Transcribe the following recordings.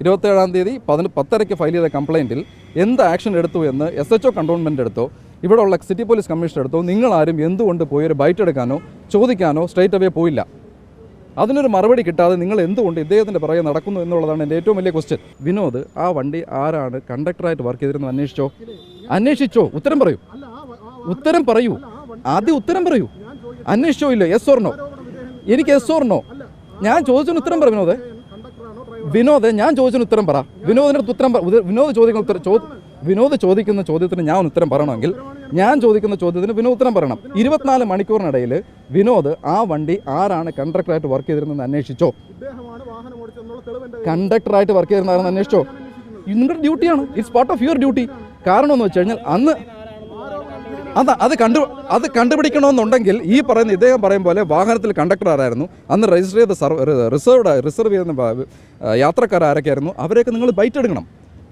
ഇരുപത്തേഴാം തീയതി പതിന് പത്തരയ്ക്ക് ഫയൽ ചെയ്ത കംപ്ലയിന്റിൽ എന്ത് ആക്ഷൻ എടുത്തു എന്ന് എസ് എച്ച് ഒ കണ്ടോൺമെന്റ് എടുത്തോ ഇവിടെയുള്ള സിറ്റി പോലീസ് കമ്മീഷണർ എടുത്തോ നിങ്ങളാരും എന്തുകൊണ്ട് പോയി ഒരു ബൈറ്റ് എടുക്കാനോ ചോദിക്കാനോ സ്ട്രേറ്റ് അവേ പോയില്ല. അതിനൊരു മറുപടി കിട്ടാതെ നിങ്ങൾ എന്തുകൊണ്ട് ഇദ്ദേഹത്തിന്റെ പുറകെ നടക്കുന്നു എന്നുള്ളതാണ് എന്റെ ഏറ്റവും വലിയ ക്വസ്റ്റ്യൻ വിനോദ് ആ വണ്ടി ആരാണ് കണ്ടക്ടറായിട്ട് വർക്ക് ചെയ്തിരുന്നത് അന്വേഷിച്ചോ? അന്വേഷിച്ചോ? ഉത്തരം പറയൂ. ഉത്തരം പറയൂ. ആദ്യം ഉത്തരം പറയൂ. അന്വേഷിച്ചോ ഇല്ലോ എസ് ഓർണോ എനിക്ക് എസ് ഓർണോ ഞാൻ ചോദിച്ചതിന് ഉത്തരം പറ വിനോദ്. വിനോദ് ഞാൻ ചോദിച്ചതിന് ഉത്തരം പറ. വിനോദിന്റെ ഉത്തരം വിനോദ് ചോദിക്കുന്ന ഉത്തരം വിനോദ് ചോദിക്കുന്ന ചോദ്യത്തിന് ഞാൻ ഉത്തരം പറയണമെങ്കിൽ ഞാൻ ചോദിക്കുന്ന ചോദ്യത്തിന് വിനോദ് ഉത്തരം പറയണം. ഇരുപത്തിനാല് മണിക്കൂറിനിടയിൽ വിനോദ് ആ വണ്ടി ആരാണ് കണ്ടക്ടറായിട്ട് വർക്ക് ചെയ്തിരുന്നത് അന്വേഷിച്ചോ? കണ്ടക്ടറായിട്ട് വർക്ക് ചെയ്തിരുന്നായിരുന്നു അന്വേഷിച്ചോ? നിങ്ങളുടെ ഡ്യൂട്ടിയാണ് it's part of your duty കാരണം എന്ന് വെച്ച് കഴിഞ്ഞാൽ അന്ന് അത് അത് കണ്ടു അത് കണ്ടുപിടിക്കണമെന്നുണ്ടെങ്കിൽ ഈ പറയുന്ന ഇദ്ദേഹം പറയും പോലെ വാഹനത്തിൽ കണ്ടക്ടർ ആരായിരുന്നു? അന്ന് രജിസ്റ്റർ ചെയ്ത സർവ് റിസർവ്ഡ് റിസർവ് ചെയ്യുന്ന യാത്രക്കാർ ആരൊക്കെയായിരുന്നു? അവരെയൊക്കെ നിങ്ങൾ ബൈറ്റ് എടുക്കണം.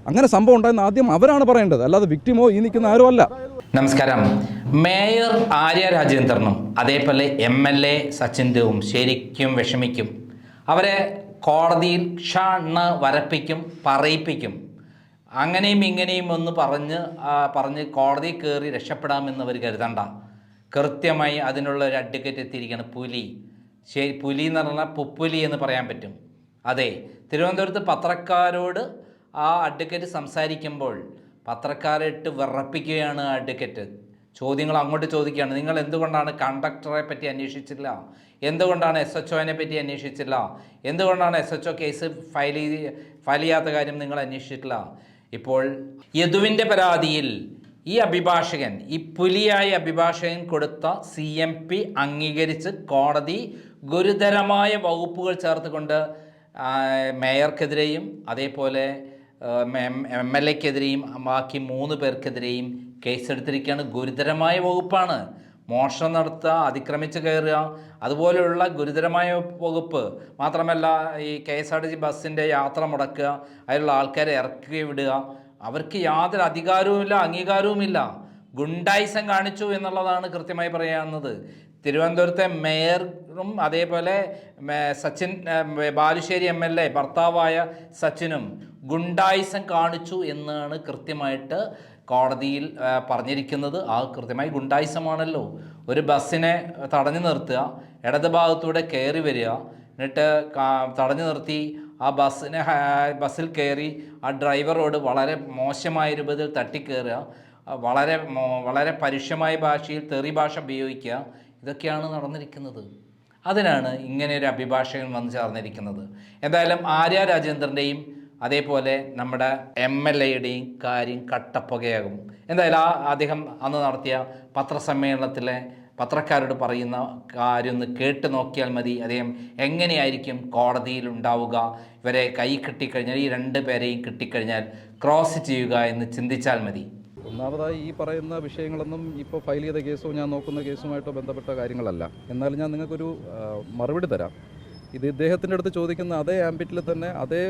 അങ്ങനെ സംഭവം ഉണ്ടായെന്ന് ആദ്യം അവരാണ് പറയേണ്ടത്. അല്ലാതെ വിക്ടിമോ ഈ നിൽക്കുന്ന ആരും അല്ല. നമസ്കാരം. മേയർ ആര്യ രാജേന്ദ്രനും അതേപോലെ എം എൽ എ സച്ചിന്റെവും ശരിക്കും വിഷമിക്കും. അവരെ കോടതിയിൽ ക്ഷണ് വരപ്പിക്കും പറയിപ്പിക്കും. അങ്ങനെയും ഇങ്ങനെയും ഒന്ന് പറഞ്ഞ് പറഞ്ഞ് കോടതി കയറി രക്ഷപ്പെടാമെന്ന് അവർ കരുതണ്ട. കൃത്യമായി അതിനുള്ള ഒരു അഡ്വക്കേറ്റ് എത്തിയിരിക്കുകയാണ് പുലി. ശരി പുലി എന്ന് പറഞ്ഞാൽ പുപ്പുലി എന്ന് പറയാൻ പറ്റും. അതെ തിരുവനന്തപുരത്ത് പത്രക്കാരോട് ആ അഡ്വക്കേറ്റ് സംസാരിക്കുമ്പോൾ പത്രക്കാരെ ഇട്ട് വിറപ്പിക്കുകയാണ് ആ അഡ്വക്കേറ്റ് ചോദ്യങ്ങൾ അങ്ങോട്ട് ചോദിക്കുകയാണ്. നിങ്ങൾ എന്തുകൊണ്ടാണ് കണ്ടക്ടറെ പറ്റി അന്വേഷിച്ചില്ല? എന്തുകൊണ്ടാണ് എസ് എച്ച് ഒനെ പറ്റി അന്വേഷിച്ചില്ല? എന്തുകൊണ്ടാണ് S H O case file ചെയ്ത് ഫയൽ ചെയ്യാത്ത കാര്യം നിങ്ങൾ അന്വേഷിച്ചിട്ടില്ല? ഇപ്പോൾ യദുവിന്റെ പരാതിയിൽ ഈ അഭിഭാഷകൻ ഈ പുലിയായ അഭിഭാഷകൻ കൊടുത്ത സി എം പി അംഗീകരിച്ച് കോടതി ഗുരുതരമായ വകുപ്പുകൾ ചേർത്തുകൊണ്ട് മേയർക്കെതിരെയും അതേപോലെ എം എൽ എക്കെതിരെയും ബാക്കി മൂന്ന് പേർക്കെതിരെയും കേസെടുത്തിരിക്കുകയാണ്. ഗുരുതരമായ വകുപ്പാണ്. മോഷണം നടത്തുക അതിക്രമിച്ച് കയറുക അതുപോലെയുള്ള ഗുരുതരമായ വകുപ്പ്. മാത്രമല്ല ഈ K S R T C ബസ്സിന്റെ യാത്ര മുടക്കുക അതിലുള്ള ആൾക്കാരെ ഇറക്കി വിടുക. അവർക്ക് യാതൊരു അധികാരവുമില്ല അംഗീകാരവുമില്ല. ഗുണ്ടായിസം കാണിച്ചു എന്നുള്ളതാണ് കൃത്യമായി പറയാവുന്നത് തിരുവനന്തപുരത്തെ മേയറും അതേപോലെ Sachin Balussery M L A ഭർത്താവായ സച്ചിനും ഗുണ്ടായിസം കാണിച്ചു എന്നാണ് കൃത്യമായിട്ട് കോടതിയിൽ പറഞ്ഞിരിക്കുന്നത് ആ കൃത്യമായി ഗുണ്ടായിസമാണല്ലോ. ഒരു ബസ്സിനെ തടഞ്ഞു നിർത്തുക ഇടത് ഭാഗത്തൂടെ കയറി വരിക എന്നിട്ട് തടഞ്ഞു നിർത്തി ആ ബസ്സിനെ ബസ്സിൽ കയറി ആ ഡ്രൈവറോട് വളരെ മോശമായ രൂപത്തിൽ തട്ടിക്കയറുക വളരെ വളരെ പരുഷമായ ഭാഷയിൽ തെറി ഭാഷ ഉപയോഗിക്കുക ഇതൊക്കെയാണ് നടന്നിരിക്കുന്നത്. അതിനാണ് ഇങ്ങനെ ഒരു അഭിഭാഷകൻ വന്നു ചേർന്നിരിക്കുന്നത്. എന്തായാലും ആര്യ രാജേന്ദ്രന്റെയും അതേപോലെ നമ്മുടെ എം എൽ എയുടെയും കാര്യം കട്ടപ്പുകയാകും. എന്തായാലും ആ അദ്ദേഹം അന്ന് നടത്തിയ പത്രസമ്മേളനത്തിലെ പത്രക്കാരോട് പറയുന്ന കാര്യം ഒന്ന് കേട്ട് നോക്കിയാൽ മതി. അദ്ദേഹം എങ്ങനെയായിരിക്കും കോടതിയിൽ ഉണ്ടാവുക? ഇവരെ കൈ കിട്ടിക്കഴിഞ്ഞാൽ ഈ രണ്ട് പേരെയും കിട്ടിക്കഴിഞ്ഞാൽ ക്രോസ് ചെയ്യുക എന്ന് ചിന്തിച്ചാൽ മതി. ഒന്നാമതായി ഈ പറയുന്ന വിഷയങ്ങളൊന്നും ഇപ്പോൾ ഫയൽ ചെയ്ത കേസോ ഞാൻ നോക്കുന്ന കേസുമായിട്ടോ ബന്ധപ്പെട്ട കാര്യങ്ങളല്ല. എന്നാലും ഞാൻ നിങ്ങൾക്കൊരു മറുപടി തരാം. ഇത് ഇദ്ദേഹത്തിന്റെ അടുത്ത് ചോദിക്കുന്ന അതേ ആംബിറ്റിൽ തന്നെ അതേ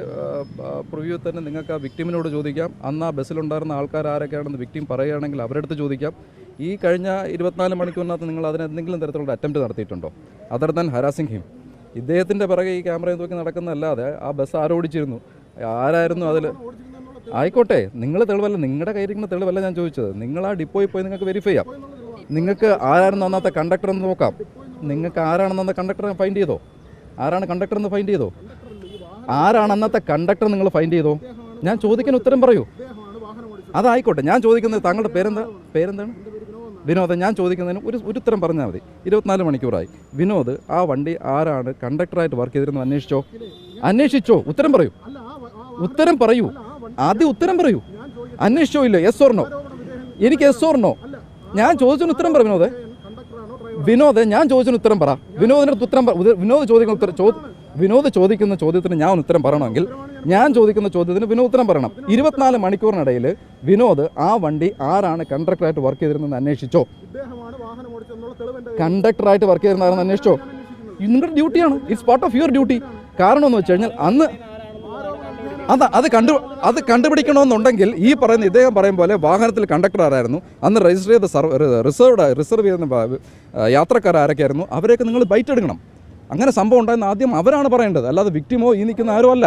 പ്രിവ്യൂ തന്നെ നിങ്ങൾക്ക് ആ വിക്ടിമിനോട് ചോദിക്കാം. അന്ന് ആ ബസ്സിലുണ്ടായിരുന്ന ആൾക്കാർ ആരൊക്കെയാണെന്ന് വിക്ടിം പറയുകയാണെങ്കിൽ അവരുടെ അടുത്ത് ചോദിക്കാം. ഈ കഴിഞ്ഞ ഇരുപത്തിനാല് മണിക്കൂറിനകത്ത് നിങ്ങൾ അതിന് എന്തെങ്കിലും തരത്തിലുള്ള അറ്റംപ്റ്റ് നടത്തിയിട്ടുണ്ടോ? അതർ ദാൻ ഹരാസിംഗ് ഹിം ഇദ്ദേഹത്തിന്റെ പിറകെ ഈ ക്യാമറയിൽ നോക്കി നടക്കുന്നതല്ലാതെ ആ ബസ് ആരോടിച്ചിരുന്നു? ആരായിരുന്നു അതിൽ? ആയിക്കോട്ടെ നിങ്ങൾ തെളിവല്ല നിങ്ങളുടെ കയ്യിരിക്കുന്ന തെളിവല്ല ഞാൻ ചോദിച്ചത്. നിങ്ങൾ ആ ഡിപ്പോയിൽ പോയി നിങ്ങൾക്ക് വെരിഫൈ ചെയ്യാം. നിങ്ങൾക്ക് ആരായിരുന്നു അന്നത്തെ കണ്ടക്ടർ എന്ന് നോക്കാം. നിങ്ങൾക്ക് ആരാണെന്ന് കണ്ടക്ടറെ ഫൈൻഡ് ചെയ്തോ? ആരാണ് കണ്ടക്ടർ എന്ന് ഫൈൻഡ് ചെയ്തോ? ആരാണ് അന്നത്തെ കണ്ടക്ടർ നിങ്ങൾ ഫൈൻഡ് ചെയ്തോ? ഞാൻ ചോദിക്കാൻ ഉത്തരം പറയൂ. അതായിക്കോട്ടെ ഞാൻ ചോദിക്കുന്നത് താങ്കളുടെ പേരെന്താ? പേരെന്താണ്? വിനോദ് ഞാൻ ചോദിക്കുന്നതിന് ഒരു ഒരു ഉത്തരം പറഞ്ഞാൽ മതി. ഇരുപത്തിനാല് മണിക്കൂറായി. വിനോദ് ആ വണ്ടി ആരാണ് കണ്ടക്ടറായിട്ട് വർക്ക് ചെയ്തിരുന്നത് അന്വേഷിച്ചോ? അന്വേഷിച്ചോ ഉത്തരം പറയൂ. ഉത്തരം പറയൂ. ആദ്യം ഉത്തരം പറയൂ. അന്വേഷിച്ചോ ഇല്ലോ എസ് ഓർണോ എനിക്ക് എസ് ഓർണോ ഞാൻ ചോദിച്ചതിന് ഉത്തരം പറ വിനോദ്. വിനോദ് ഞാൻ ചോദിച്ചതിന് ഉത്തരം പറ. വിനോദിനടുത്ത് ഉത്തരം വിനോദ് ചോദിക്കുന്ന ഉത്തരം വിനോദ് ചോദിക്കുന്ന ചോദ്യത്തിന് ഞാൻ ഉത്തരം പറയണമെങ്കിൽ ഞാൻ ചോദിക്കുന്ന ചോദ്യത്തിന് വിനോദ് ഉത്തരം പറയണം. ഇരുപത്തിനാല് മണിക്കൂറിനിടയിൽ വിനോദ് ആ വണ്ടി ആരാണ് കണ്ടക്ടറായിട്ട് വർക്ക് ചെയ്തിരുന്നത് അന്വേഷിച്ചോ? കണ്ടക്ടറായിട്ട് വർക്ക് ചെയ്തിരുന്നായിരുന്നു അന്വേഷിച്ചോ? നിങ്ങളുടെ ഡ്യൂട്ടിയാണ്. It's part of your duty കാരണം എന്ന് വെച്ച് കഴിഞ്ഞാൽ അന്ന് അത് അത് കണ്ടു അത് കണ്ടുപിടിക്കണമെന്നുണ്ടെങ്കിൽ ഈ പറയുന്ന ഇദ്ദേഹം പറയും പോലെ വാഹനത്തിൽ കണ്ടക്ടർ ആരായിരുന്നു? അന്ന് രജിസ്റ്റർ ചെയ്ത സർവ് റിസർവ്ഡ് റിസർവ് ചെയ്യുന്ന യാത്രക്കാർ ആരൊക്കെയായിരുന്നു? അവരെയൊക്കെ നിങ്ങൾ ബൈറ്റ് എടുക്കണം. അങ്ങനെ സംഭവം ഉണ്ടായെന്ന് ആദ്യം അവരാണ് പറയേണ്ടത്. അല്ലാതെ വിക്ടിമോ ഈ നിൽക്കുന്ന ആരും അല്ല.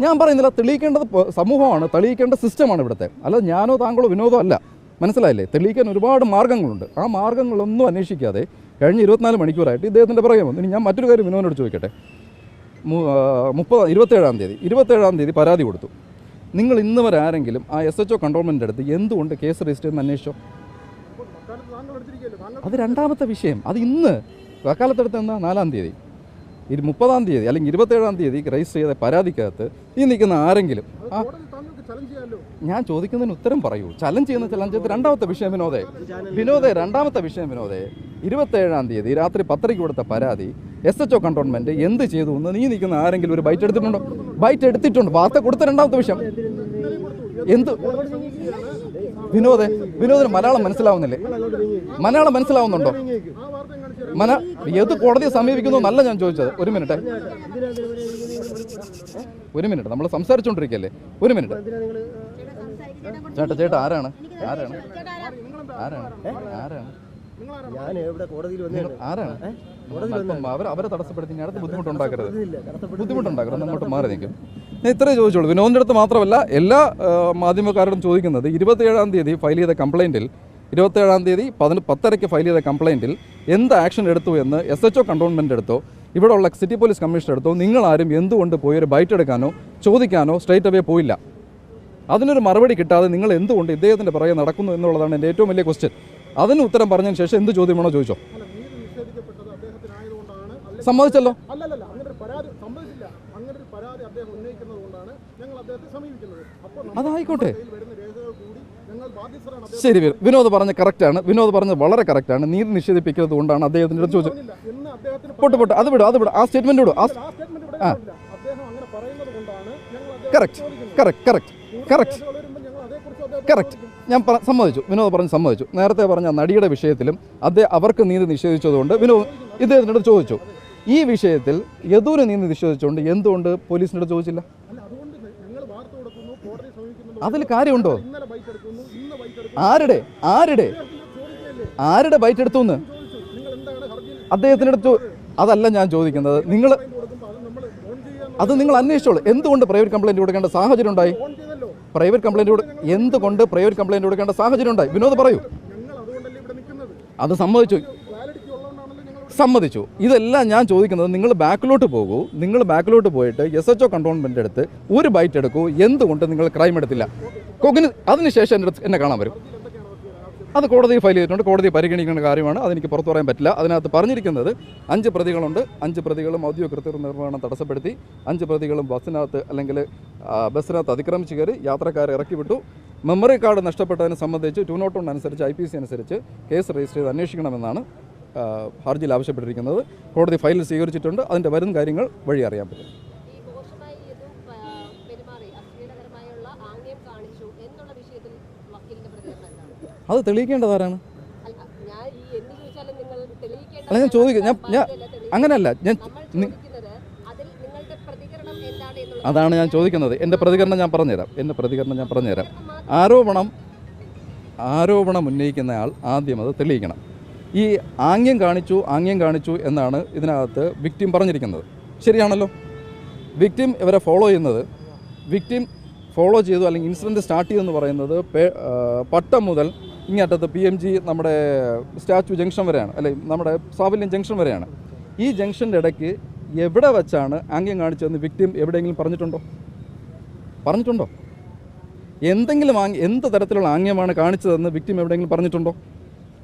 ഞാൻ പറയുന്നില്ല തെളിയിക്കേണ്ടത് സമൂഹമാണ് തെളിയിക്കേണ്ട സിസ്റ്റമാണ് ഇവിടുത്തെ. അല്ലാതെ ഞാനോ താങ്കളോ വിനോദോ അല്ല. മനസ്സിലായില്ലേ? തെളിയിക്കാൻ ഒരുപാട് മാർഗങ്ങളുണ്ട് ആ മാർഗങ്ങളൊന്നും അന്വേഷിക്കാതെ കഴിഞ്ഞ ഇരുപത്തിനാല് മണിക്കൂറായിട്ട് ഇദ്ദേഹത്തിന്റെ പുറകെ വന്നു. ഇനി ഞാൻ മറ്റൊരു കാര്യം വിനോദിനോട് ചോദിക്കട്ടെ? മുപ്പത് ഇരുപത്തേഴാം തീയതി. ഇരുപത്തേഴാം തീയതി പരാതി കൊടുത്തു. നിങ്ങൾ ഇന്ന് വരെ ആരെങ്കിലും ആ എസ് എച്ച് ഒ കൺട്രോൾമെന്റ് അടുത്ത് എന്തുകൊണ്ട് കേസ് രജിസ്റ്റർ ചെയ്യുന്ന അന്വേഷിച്ചോ അത് രണ്ടാമത്തെ വിഷയം. അത് ഇന്ന് വക്കാലത്തെടുത്ത് എന്താ? നാലാം തീയതി. ഇരു മുപ്പതാം തീയതി അല്ലെങ്കിൽ ഇരുപത്തേഴാം തീയതി രജിസ്റ്റർ ചെയ്ത പരാതിക്കകത്ത് ഈ നിൽക്കുന്ന ആരെങ്കിലും ആ ഞാൻ ചോദിക്കുന്നതിന് ഉത്തരം പറയൂ. ചലഞ്ച് ചെയ്യുന്ന ചലഞ്ച് രണ്ടാമത്തെ വിഷയം വിനോദേ. വിനോദേ രണ്ടാമത്തെ വിഷയം വിനോദേ. ഇരുപത്തേഴാം തീയതി രാത്രി പത്രയ്ക്ക് കൊടുത്ത പരാതി എസ് എച്ച് ഒ കണ്ടോൺമെന്റ് എന്ത് ചെയ്തു എന്ന് നീ നിൽക്കുന്ന ആരെങ്കിലും ഒരു ബൈറ്റ് എടുത്തിട്ടുണ്ടോ? ബൈറ്റ് എടുത്തിട്ടുണ്ട്. വാർത്ത കൊടുത്ത രണ്ടാമത്തെ വിഷയം. എന്ത്? വിനോദേ വിനോദിന് മലയാളം മനസ്സിലാവുന്നില്ലേ? മലയാളം മനസ്സിലാവുന്നുണ്ടോ? മന ഏത് കോടതിയെ സമീപിക്കുന്നു നല്ല ഞാൻ ചോദിച്ചത്. ഒരു മിനിറ്റ്. ഒരു മിനിറ്റ്. നമ്മൾ സംസാരിച്ചുകൊണ്ടിരിക്കല്ലേ ഒരു മിനിറ്റ്. ചേട്ടാ ചേട്ടാ ആരാണ്? ആരാണ്? ആരാണ്? ആരാണ്? ഞാൻ ഇവിടെ കോടതിയിൽ ആരാണ്? അവർ അവരെ തടസ്സപ്പെടുത്തി ഇനി അടുത്ത് ബുദ്ധിമുട്ടുണ്ടാക്കരുത്. ബുദ്ധിമുട്ടുണ്ടാക്കരുത്. അങ്ങോട്ട് മാറി നിൽക്കും. ഞാൻ ഇത്രേ ചോദിച്ചോളൂ വിനോദിന്റെ അടുത്ത് മാത്രമല്ല എല്ലാ മാധ്യമക്കാരോടും ചോദിക്കുന്നത് ഇരുപത്തിയേഴാം തീയതി ഫയൽ ചെയ്ത കംപ്ലൈന്റിൽ ഇരുപത്തേഴാം തീയതി പതിന് പത്തരയ്ക്ക് ഫയൽ ചെയ്ത കംപ്ലയിന്റിൽ എന്ത് ആക്ഷൻ എടുത്തു എന്ന് എസ് എച്ച് ഒ കണ്ടോൺമെന്റ് എടുത്തോ ഇവിടെയുള്ള സിറ്റി പോലീസ് കമ്മീഷണർ എടുത്തോ നിങ്ങളാരും എന്തുകൊണ്ട് പോയി ഒരു ബൈറ്റ് എടുക്കാനോ ചോദിക്കാനോ സ്ട്രേറ്റ് അവേ പോയില്ല. അതിനൊരു മറുപടി കിട്ടാതെ നിങ്ങൾ എന്തുകൊണ്ട് ഇദ്ദേഹത്തിന്റെ പുറകെ നടക്കുന്നു എന്നുള്ളതാണ് എന്റെ ഏറ്റവും വലിയ ക്വസ്റ്റ്യൻ അതിന് ഉത്തരം പറഞ്ഞതിന് ശേഷം എന്ത് ചോദ്യമാണോ ചോദിച്ചോ? സമ്മതിച്ചല്ലോ. പരാതി സംഭവിച്ചില്ല അങ്ങനെ ഒരു പരാതി അദ്ദേഹം ഉന്നയിക്കുന്നത് കൊണ്ടാണ് ഞങ്ങൾ അദ്ദേഹത്തെ സമീപിക്കുന്നത്. അപ്പോൾ അതായിക്കോട്ടെ. വരുന്ന രേഖകൾ കൂടി ഞങ്ങൾ ബാധ്യസ്ഥരാണ്. ശരി വിനോദ് പറഞ്ഞ കറക്റ്റാണ് വിനോദ് പറഞ്ഞ വളരെ കറക്റ്റാണ് നീതി നിഷേധിപ്പിക്കുന്നത് കൊണ്ടാണ് അദ്ദേഹത്തിന്റെ അടുത്ത് ചോദിച്ചത്. പൊട്ട് പൊട്ട്. അത് വിടും അത് വിടും. ആ സ്റ്റേറ്റ്മെന്റ് വിടും ആ അദ്ദേഹം അങ്ങനെ പറയുന്നത് കൊണ്ടാണ് correct correct correct correct correct ഞാൻ സമ്മതിച്ചു. വിനോദ് പറഞ്ഞ് സമ്മതിച്ചു. നേരത്തെ പറഞ്ഞ നടിയുടെ വിഷയത്തിലും അദ്ദേഹം അവർക്ക് നീതി നിഷേധിച്ചതുകൊണ്ട് വിനോദ് ഇദ്ദേഹത്തിനോട് ചോദിച്ചു. ഈ വിഷയത്തിൽ യദൂര് നീ നിഷേധിച്ചുകൊണ്ട് എന്തുകൊണ്ട് പോലീസിനോട് ചോദിച്ചില്ല? അതിൽ കാര്യമുണ്ടോ? ആരുടെ? ആരുടെ? ആരുടെ ബൈറ്റ് എടുത്തു എന്ന് അദ്ദേഹത്തിന്റെ അടുത്ത് അതല്ല ഞാൻ ചോദിക്കുന്നത്. നിങ്ങൾ അത് നിങ്ങൾ അന്വേഷിച്ചോളൂ. എന്തുകൊണ്ട് പ്രൈവറ്റ് കംപ്ലൈന്റ് കൊടുക്കേണ്ട സാഹചര്യം ഉണ്ടായി? പ്രൈവറ്റ് കംപ്ലൈന്റ് കൊടു എന്തുകൊണ്ട് പ്രൈവറ്റ് കംപ്ലൈന്റ് കൊടുക്കേണ്ട സാഹചര്യം ഉണ്ടായി? വിനോദ് പറയൂ. അത് സമ്മതിച്ചു. സമ്മതിച്ചു. ഇതെല്ലാം ഞാൻ ചോദിക്കുന്നത് നിങ്ങൾ ബാക്കിലോട്ട് പോകൂ. നിങ്ങൾ ബാക്കിലോട്ട് പോയിട്ട് എസ് എച്ച് ഒ കണ്ടോൺമെന്റ് എടുത്ത് ഒരു ബൈറ്റ് എടുക്കൂ. എന്തുകൊണ്ട് നിങ്ങൾ ക്രൈം എടുത്തില്ല? കൊക്കിന് അതിനുശേഷം എന്റെ എന്നെ കാണാൻ വരും. അത് കോടതി ഫയൽ ചെയ്തിട്ടുണ്ട്. കോടതി പരിഗണിക്കേണ്ട കാര്യമാണ്. അതെനിക്ക് പുറത്തു പറയാൻ പറ്റില്ല. അതിനകത്ത് പറഞ്ഞിരിക്കുന്നത് അഞ്ച് പ്രതികളുണ്ട്. അഞ്ച് പ്രതികളും ഔദ്യോഗിക കൃത്യ തടസ്സപ്പെടുത്തി. അഞ്ച് പ്രതികളും ബസ്സിനകത്ത് അല്ലെങ്കിൽ ബസ്സിനകത്ത് അതിക്രമിച്ച് കയറി യാത്രക്കാരെ ഇറക്കി വിട്ടു. മെമ്മറി കാർഡ് നഷ്ടപ്പെട്ടതിനെ സംബന്ധിച്ച് ടു നോട്ട് വൺ അനുസരിച്ച് ഐ പി സി അനുസരിച്ച് കേസ് രജിസ്റ്റർ ചെയ്ത് അന്വേഷിക്കണമെന്നാണ് ഹർജിയിൽ ആവശ്യപ്പെട്ടിരിക്കുന്നത് കോടതി ഫയൽ സ്വീകരിച്ചിട്ടുണ്ട്. അതിന്റെ വരും കാര്യങ്ങൾ വഴി അറിയാൻ പറ്റും. അത് തെളിയിക്കേണ്ടത് ആരാണ്? അല്ല ഞാൻ ചോദിക്കും ഞാൻ ഞാൻ അങ്ങനെയല്ല ഞാൻ അതാണ് ഞാൻ ചോദിക്കുന്നത്. എന്റെ പ്രതികരണം ഞാൻ പറഞ്ഞുതരാം. എന്റെ പ്രതികരണം ഞാൻ പറഞ്ഞുതരാം. ആരോപണം ആരോപണം ഉന്നയിക്കുന്നയാൾ ആദ്യം അത് തെളിയിക്കണം. ഈ ആംഗ്യം കാണിച്ചു ആംഗ്യം കാണിച്ചു എന്നാണ് ഇതിനകത്ത് വിക്ടിം പറഞ്ഞിരിക്കുന്നത്. ശരിയാണല്ലോ. വിക്ടിം ഇവരെ ഫോളോ ചെയ്യുന്നത്. വിക്ടിം ഫോളോ ചെയ്തു അല്ലെങ്കിൽ ഇൻസിഡന്റ് സ്റ്റാർട്ട് ചെയ്തെന്ന് പറയുന്നത് പട്ടം മുതൽ ഇങ്ങേറ്റത്ത് പി എം ജി നമ്മുടെ സ്റ്റാച്യു ജംഗ്ഷൻ വരെയാണ്. അല്ലെ നമ്മുടെ സാഫല്യം ജംഗ്ഷൻ വരെയാണ്. ഈ ജംഗ്ഷന്റെ ഇടയ്ക്ക് എവിടെ വെച്ചാണ് ആംഗ്യം കാണിച്ചതെന്ന് വിക്ടിം എവിടെയെങ്കിലും പറഞ്ഞിട്ടുണ്ടോ? പറഞ്ഞിട്ടുണ്ടോ? എന്തെങ്കിലും ആംഗ്യം എന്ത് തരത്തിലുള്ള ആംഗ്യമാണ് കാണിച്ചതെന്ന് വിക്ടിം എവിടെയെങ്കിലും പറഞ്ഞിട്ടുണ്ടോ?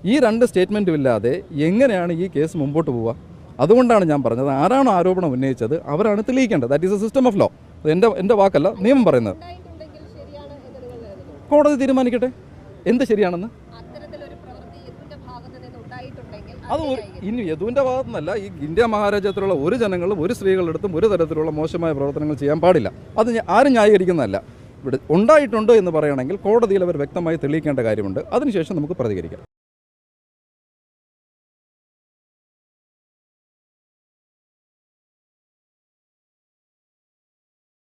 ഈ രണ്ട് സ്റ്റേറ്റ്മെന്റും ഇല്ലാതെ എങ്ങനെയാണ് ഈ കേസ് മുമ്പോട്ട് പോവുക? അതുകൊണ്ടാണ് ഞാൻ പറഞ്ഞത്. ആരാണോ ആരോപണം ഉന്നയിച്ചത് അവരാണ് തെളിയിക്കേണ്ടത്. That is a system of law എന്റെ എന്റെ വാക്കല്ല നിയമം പറയുന്നത്. കോടതി തീരുമാനിക്കട്ടെ? എന്ത് ശരിയാണെന്ന്? അത് ഒരു ഇനി യദുവിന്റെ ഭാഗത്തുനിന്നല്ല ഈ ഇന്ത്യ മഹാരാജ്യത്തിലുള്ള ഒരു ജനങ്ങളും ഒരു സ്ത്രീകളെടുത്തും ഒരു തരത്തിലുള്ള മോശമായ പ്രവർത്തനങ്ങൾ ചെയ്യാൻ പാടില്ല. അത് ആരും ന്യായീകരിക്കുന്നതല്ല. ഇവിടെ ഉണ്ടായിട്ടുണ്ടോ എന്ന് പറയുകയാണെങ്കിൽ കോടതിയിൽ അവർ വ്യക്തമായി തെളിയിക്കേണ്ട കാര്യമുണ്ട്. അതിനുശേഷം നമുക്ക് പ്രതികരിക്കാം.